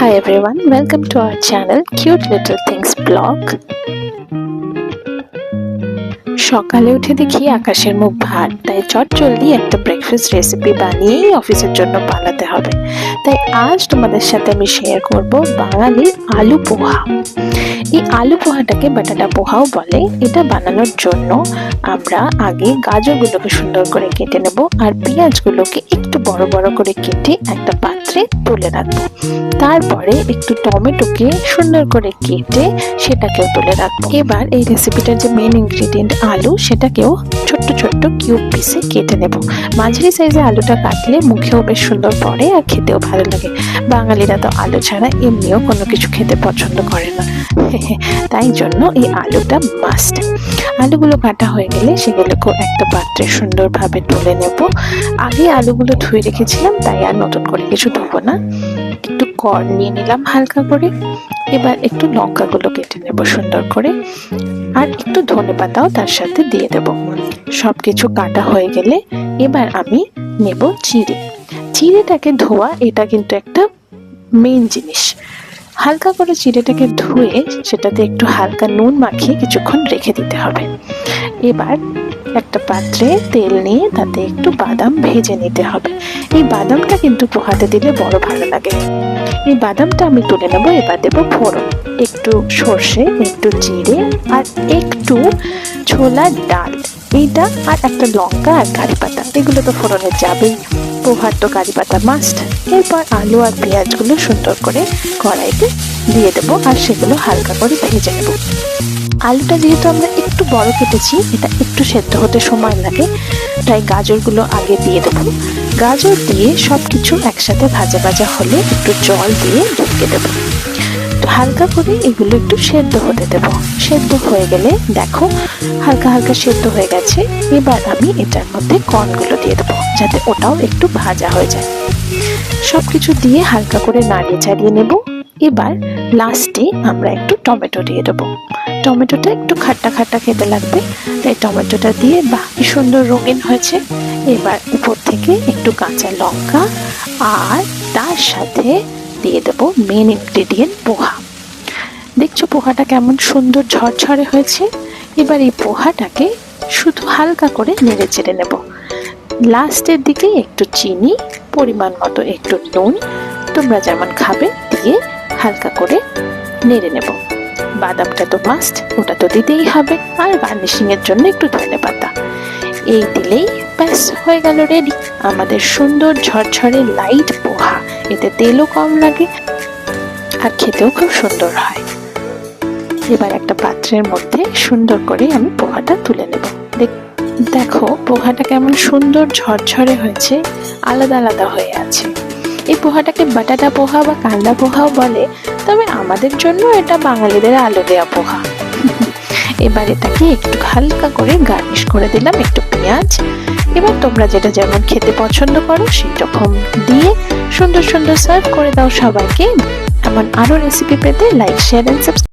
Hi everyone, welcome to our channel Cute Little Things Blog. সকালে উঠে দেখি আকাশের মুখ ভার তাই চট জলদি একটা ব্রেকফাস্ট রেসিপি বানিয়েই অফিসের জন্য বানাতে হবে। তাই আজ তোমাদের সাথে আমি শেয়ার করব বাঙালির আলু পোহা। এই আলু পোহাটাকে বাটাটা পোহাও বলে এটা বানানোর জন্য আমরা আগে গাজরগুলোকে সুন্দর করে কেটে নেব আর পেঁয়াজগুলোকে একটু বড় বড় করে কেটে একটা পাত্রে তুলে রাখব। তারপরে একটু টমেটোকে সুন্দর করে কেটে সেটাকেও তুলে রাখব। এবার এই রেসিপিটার যে মেন ইনগ্রিডিয়েন্ট আলু, সেটাকেও ছোট্ট ছোট্ট কিউব পিসে কেটে নেব। মাঝারি সাইজে আলুটা কাটলে মুখেও বেশ সুন্দর পড়ে আর খেতেও ভালো লাগে। বাঙালিরা তো আলু ছাড়া এমনিও কোনো কিছু খেতে পছন্দ করে না। তাই জন্য এই আলুটা মাস্ট আলুগুলো কাটা হয়ে গেলে সেগুলোকে একটা পাত্রে সুন্দরভাবে তুলে নেব। আগে আলুগুলো ধুয়ে রেখেছিলাম, তাই আর নতুন করে কিছু ধোবো না। একটু কর নিয়ে নিলাম হালকা করে। এবার একটু লঙ্কাগুলো কেটে নেব সুন্দর করে। আর একটু ধনে পাতাও তার সাথে দিয়ে দেব। সব কিছু কাটা হয়ে গেলে এবার আমি নেব চিড়ে। চিড়েটাকে ধোয়া, এটা কিন্তু একটা মেন জিনিস। হালকা করে চিড়েটাকে ধুয়ে সেটাতে একটু হালকা নুন মাখিয়ে কিছুক্ষণ রেখে দিতে হবে। এবার একটা পাত্রে তেল নিয়ে তাতে একটু বাদাম ভেজে নিতে হবে। এই বাদামটা কিন্তু পোহাতে দিলে বড় ভালো লাগে। এই বাদামটা আমি তুলে নেব, এবার দেবো ফোড়ন। একটু সর্ষে, একটু জিরে আর একটু ছোলার ডাল। এইটা আর একটা লঙ্কা আর কারি পাতা। এগুলো তো ফোড়নে যাবেই। পোহার তো কারি পাতা মাস্ট এরপর আলু আর পেঁয়াজগুলো সুন্দর করে কড়াইতে দিয়ে দেবো আর সেগুলো হালকা করে ভেজে নেব। আলুটা যেহেতু আমরা একটু বড় কেটেছি, এটা একটু সেদ্ধ হতে সময় লাগে, তাই গাজরগুলো আগে দিয়ে দেবো। গাজর দিয়ে সব কিছু একসাথে ভাজা ভাজা হলে একটু জল দিয়ে ঢেকে দেবো। হালকা করে এগুলো একটু সেদ্ধ হতে দেব। সেদ্ধ হয়ে গেলে দেখো হালকা হালকা সেদ্ধ হয়ে গেছে। এবার আমি এটার মধ্যে কর্নগুলো দিয়ে দেবো যাতে ওটাও একটু ভাজা হয়ে যায়। সব কিছু দিয়ে হালকা করে নাড়িয়ে চাড়িয়ে নেব। এবার লাস্টে আমরা একটু টমেটো দিয়ে দেবো। টমেটোটা একটু খাট্টা খাট্টা খেতে লাগবে। তাই টমেটোটা দিয়ে বাহ, কি সুন্দর রঙিন হয়েছে। এবার উপর থেকে একটু কাঁচা লঙ্কা আর তার সাথে দিয়ে দেবো মেন ইনগ্রেডিয়েন্ট পোহা। দেখছ পোহাটা কেমন সুন্দর ঝরঝরে হয়েছে? এবার এই পোহাটাকে শুধু হালকা করে নেড়ে চেড়ে নেব। লাস্টের দিকে একটু চিনি, পরিমাণ মতো একটু নুন, তোমরা যেমন খাবে দিয়ে হালকা করে নেড়ে নেব। বাদামটা তো মাস্ট ওটা তো দিতেই হবে, আর গার্নিশিং এর জন্য একটু ধনে পাতা। এই দিলেই ব্যাস হয়ে গেল রেডি আমাদের সুন্দর ঝরঝরে লাইট পোহা। এতে তেলও কম লাগে আর খেতেও খুব সুন্দর হয়। এবার একটা পাত্রের মধ্যে সুন্দর করে আমি পোহাটা তুলে নেব। দেখো পোহাটা কেমন সুন্দর ঝরঝরে হয়েছে, আলাদা আলাদা হয়ে আছে। এই পোহাটাকে বাটাটা পোহা বা কান্দা পোহাও বলে, তবে আমাদের জন্য এটা বাঙালিদের আলো দেওয়া পোহা। এবার এটাকে একটু হালকা করে গার্নিশ করে দিলাম, একটু পেঁয়াজ এবার তোমরা যেটা যেমন খেতে পছন্দ করো, সেই রকম দিয়ে সুন্দর সুন্দর সার্ভ করে দাও সবাইকে। এমন আরও রেসিপি পেতে লাইক শেয়ার এন্ড সাবস্ক্রাইব